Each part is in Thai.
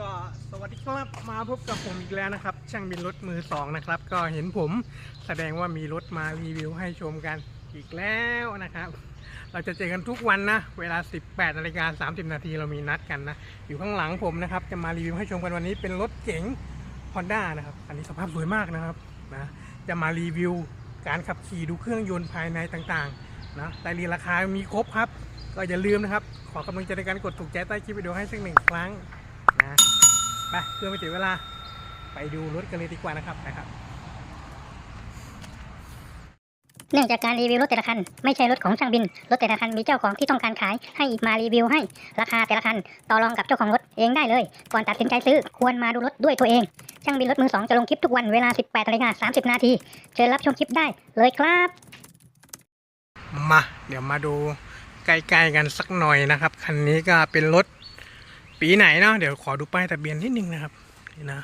ก็สวัสดีครับมาพบกับผมอีกแล้วนะครับ ช่างบินรถมือสองนะครับ ก็เห็นผมแสดงว่ามีรถมารีวิวให้ชมกันอีกแล้วนะครับ เราจะเจอกันทุกวันนะ เวลา 18นาฬิกา30 นาทีเรามีนัดกันนะ อยู่ข้างหลังผมนะครับ จะมารีวิวให้ชมกันวันนี้เป็นรถเก๋ง Honda นะครับ อันนี้สภาพสวยมากนะครับนะจะมารีวิวการขับขี่ดูเครื่องยนต์ภายในต่างๆนะรายละเอียดราคามีครบครับ ก็อย่าลืมนะครับ ขอกำลังใจในการกดถูกใจใต้คลิปวิดีโอให้สักหนึ่งครั้ง นะไปเพื่อไม่เสียเวลาไปดูรถกันเลยดีกว่านะครับนะครับ เนื่องจากการรีวิวรถแต่ละคัน ไม่ใช่รถของช่างบิน รถแต่ละคันมีเจ้าของที่ต้องการขายให้มารีวิวให้ ราคาแต่ละคันต่อรองกับเจ้าของรถเองได้เลย ก่อนตัดสินใจซื้อควรมาดูรถด้วยตัวเอง ช่างบินรถมือสองจะลงคลิปทุกวันเวลา 18นาฬิกา30 นาทีเชิญรับชมคลิปได้เลยครับ มา เดี๋ยวมาดูใกล้ๆกันสักหน่อยนะครับ คันนี้ก็เป็นรถ ปีไหนเนาะเดี๋ยวขอดูป้ายทะเบียนนิดนึงนะครับนี่นะ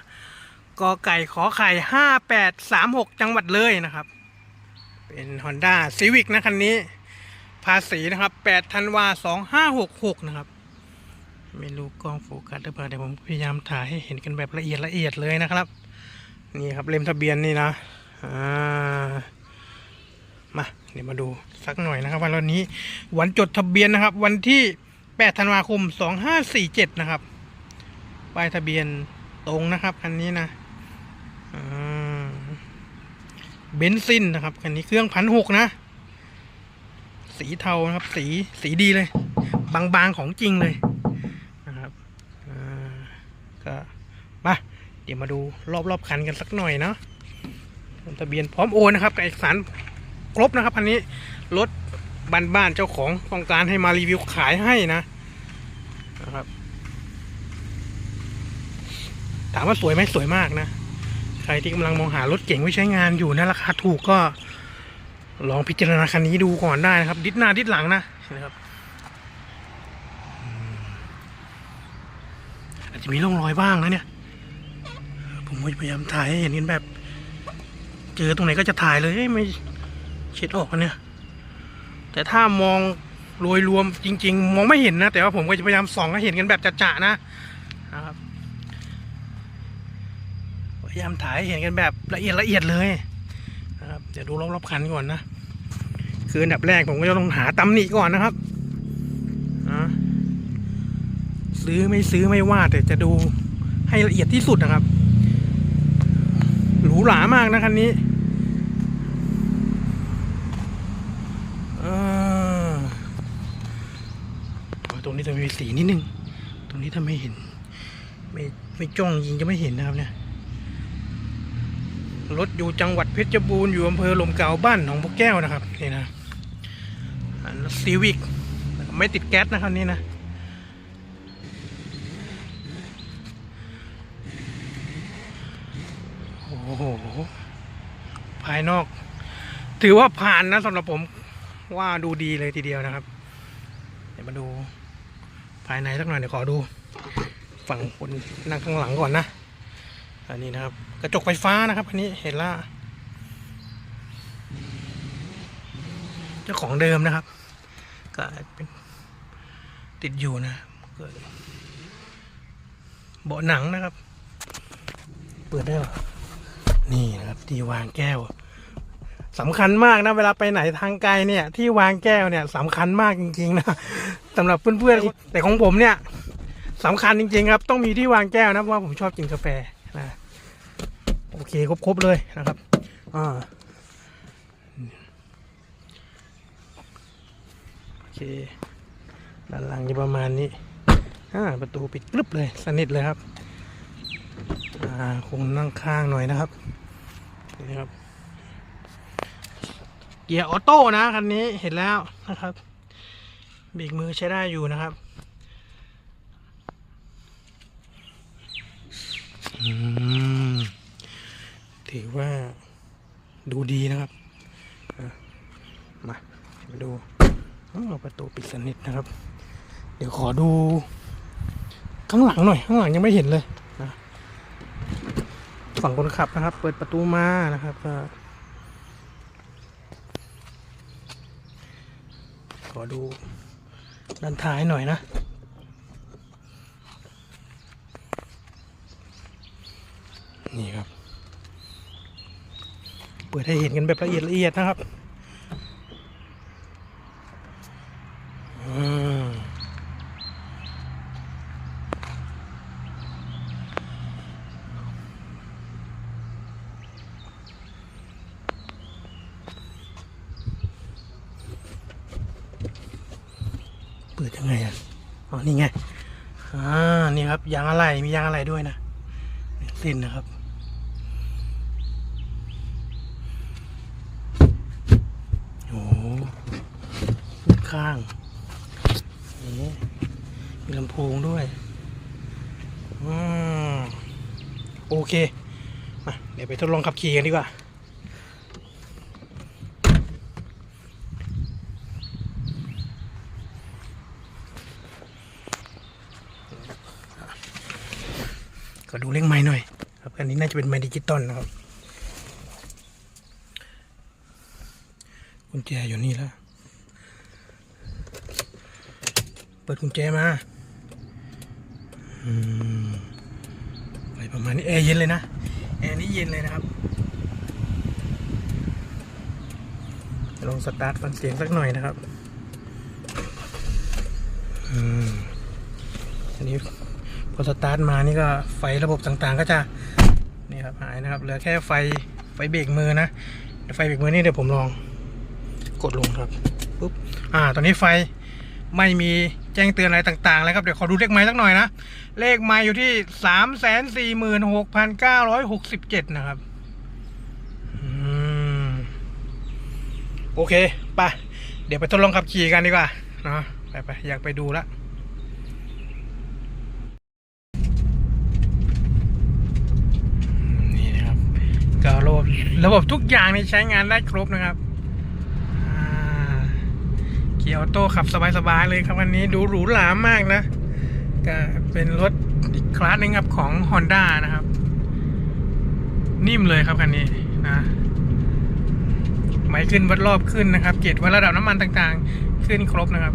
กอไก่ขอไข่ห้าแปดสามหกจังหวัดเลยนะครับ เป็น Honda Civic นะคันนี้ ภาษีนะครับ8ธันวา2566นะครับ ไม่รู้กล้องโฟกัสหรือเปล่าเดี๋ยวผมพยายามถ่ายให้เห็นกันแบบละเอียดละเอียดเลยนะครับ นี่ครับเล่มทะเบียนนี่นะอ่ามาเดี๋ยวมาดูสักหน่อยนะครับวันนี้วันจดทะเบียนนะครับ วันที่ 8 ธันวาคม 2547 นะครับ ป้ายทะเบียนตรงนะครับ คันนี้นะเบนซินนะครับ คันนี้เครื่องพันหกนะ สีเทานะครับ สีสีดีเลย บางๆของจริงเลยนะครับก็มาเดี๋ยวมาดูรอบๆคันกันสักหน่อยเนาะทะเบียนพร้อมโอนนะครับ กับเอกสารครบนะครับอันนี้รถ บ้านๆเจ้าของต้องการให้มารีวิวขายให้นะนะครับ ถามว่าสวยไหมสวยมากนะ ใครที่กำลังมองหารถเก่งไว้ใช้งานอยู่นะราคาถูกก็ลองพิจารณาคันนี้ดูก่อนได้นะครับ ดิดหน้าดิดหลังนะนะครับอาจจะมีร่องรอยบ้างนะเนี่ย ผมพยายามถ่ายให้เห็นกันแบบ เจอตรงไหนก็จะถ่ายเลยไม่เช็ดออกอันเนี่ย แต่ถ้ามองโดยรวมจริง ๆ มองไม่เห็นนะ แต่ว่าผมก็จะพยายามส่องให้เห็นกันแบบจะๆนะนะครับพยายามถ่ายหเห็นกันแบบละเอียดละเอียดเลยนะครับเดี๋ยวดูรอบๆคันก่อนนะคืออันดับแรกผมก็จะต้องหาตำหนิก่อนนะครับอะซื้อไม่ซื้อไม่ว่าแต่จะดูให้ละเอียดที่สุดนะครับ หรูหรามากนะคันนี้ เออเอาต รงนี้จะมีสีนิดนึง ตรงนี้ถ้าไม่เห็น ไม่ไม่จ้องยิงจะไม่เห็นนะครับเนี่ย รถอยู่จังหวัดเพชรบูรณ์อยู่อำเภอลมเก่าบ้านหนองพวกแก้วนะครับนี่นะซีวิกไม่ติดแก๊สนะครับนี่นะโอ้โห ภายนอก ถือว่าผ่านนะสำหรับผมว่าดูดีเลยทีเดียวนะครับ เดี๋ยวมาดู ภายในสักหน่อยเดี๋ยวขอดู ฝั่งคนนั่งข้างหลังก่อนนะ อันนี้นะครับ กระจกไฟฟ้านะครับอันนี้เห็นละเจ้าของเดิมนะครับ ก็เป็นติดอยู่นะเกิดเบาะหนังนะครับ เปิดได้หรอนี่นะครับที่วางแก้วสำคัญมากนะเวลาไปไหนทางไกลเนี่ย ที่วางแก้วเนี่ยสำคัญมากจริงๆนะ สำหรับเพื่อนๆแต่ของผมเนี่ยสำคัญจริง ๆ ครับ ต้องมีที่วางแก้วนะเพราะว่าผมชอบกินกาแฟนะโอเคครบๆเลยนะครับอ่าโอเคด้านหลังจะประมาณนี้อ่าประตูปิดกรึบเลยสนิทเลยครับอ่าคงนั่งข้างหน่อยนะครับนี่นะครับเกียร์ออโต้นะคันนี้เห็นแล้วนะครับ เบรกมือใช้ได้อยู่นะครับถือว่าดูดีนะครับมามาดูอ้าประตูปิดสนิทนะครับ เดี๋ยวขอดู ข้างหลังหน่อย ข้างหลังยังไม่เห็นเลยนะฝั่งคนขับนะครับ เปิดประตูมานะครับก็ขอดู ดันท้ายหน่อยนะนี่ครับ เปิดให้เห็นกันแบบละเอียดละเอียดนะครับิดยังไงอะอ๋อนี่ไงอ่านี่ครับยางอะไรมียางอะไรด้วยนะสิ้นนะครับโอ้โหข้างนี่มีลำโพงด้วยอืมโอเคมาเดี๋ยวไปทดลองขับขี่กันดีกว่า ก็ดูเร่งไม้หน่อยครับอันนี้น่าจะเป็นไม้ดิจิตอลนะครับกุญแจอยู่นี่แล้ว เปิดกุญแจมาอืมอะไรประมาณนี้แอร์เย็นเลยนะแอร์นี่เย็นเลยนะครับลองสตาร์ทฟังเสียงสักหน่อยนะครับอืมอันนี้ พอสตาร์ทมานี่ก็ไฟระบบต่างๆ ก็จะนี่ครับหายนะครับเหลือแค่ไฟไฟเบรกมือนะไฟเบรกมือนี่เดี๋ยวผมลองกดลงครับปุ๊บอ่าตอนนี้ไฟไม่มีแจ้งเตือนอะไรต่างๆแล้วครับเดี๋ยวขอดูเลขไม้สักหน่อยนะเลขไม้อยู่ที่สามแสนสี่หมื่นหกพันเก้าร้อยหกสิบเจ็ดนะครับอืมโอเคไปเดี๋ยวไปทดลองขับขี่กันดีกว่าเนาะไปไปอยากไปดูละ นี่นะครับก็ ระบบทุกอย่างนี่ใช้งานได้ครบนะครับเกียร์ออโต้ขับสบายๆเลยครับวันนี้ดูหรูหรามากนะก็เป็นรถอีกคลาสนึงครับของ Honda นะครับ นิ่มเลยครับคันนี้นะไม่ขึ้นวัดรอบขึ้นนะครับ เกจวัดระดับน้ำมันต่างๆ ขึ้นครบนะครับ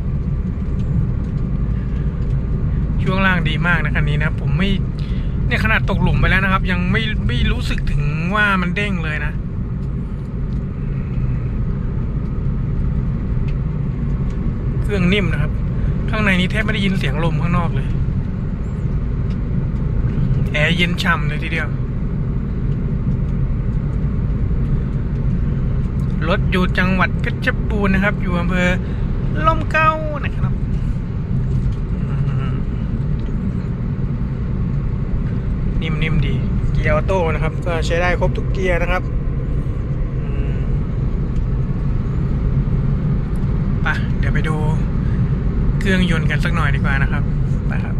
ช่วงล่างดีมากนะคันนี้นะ ผมไม่ เนี่ยขนาดตกหลุมไปแล้วนะครับ ยังไม่ไม่รู้สึกถึงว่ามันเด้งเลยนะเครื่องนิ่มนะครับ ข้างในนี้แทบไม่ได้ยินเสียงลมข้างนอกเลย แอร์เย็นฉ่ำเลยทีเดียว รถอยู่จังหวัดเพชรบูรณ์นะครับ อยู่อำเภอลมเก้านะครับอืม นิ่มๆดี เกียร์ออโต้นะครับ ก็ใช้ได้ครบทุกเกียร์นะครับไปเดี๋ยวไปดูเครื่องยนต์กันสักหน่อยดีกว่านะครับไปครับ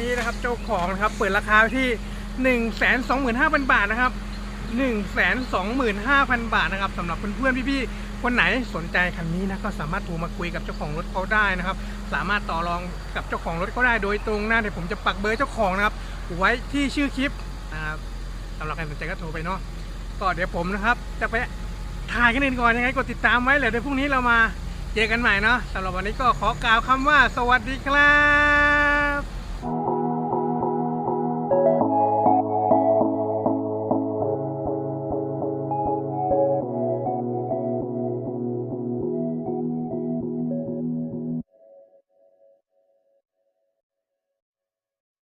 นี้นะครับเจ้าของนะครับเปิดราคาที่1นึ่งแสนสองหมื่นห้าพันบาทนะครับ1นึ่งแสนสองหมื่นห้าพันบาทนะครับสำหรับเพื่อนๆพี่ๆคนไหนสนใจคันนี้นะก็สามารถโทรมาคุยกับเจ้าของรถเขาได้นะครับ สามารถต่อรองกับเจ้าของรถก็ได้โดยตรงนะเดี๋ยวผมจะปักเบอร์เจ้าของนะครับไว้ที่ชื่อคลิปนะครับสำหรับใครสนใจก็โทรไปเนาะก็เดี๋ยวผมนะครับจะไปถ่ายกันอื่นก่อนยังไงกดติดตามไว้เลยเดี๋ยวพรุ่งนี้เรามาเจอกันใหม่เนาะสำหรับวันนี้ก็ขอกล่าวคำว่าสวัสดีครับ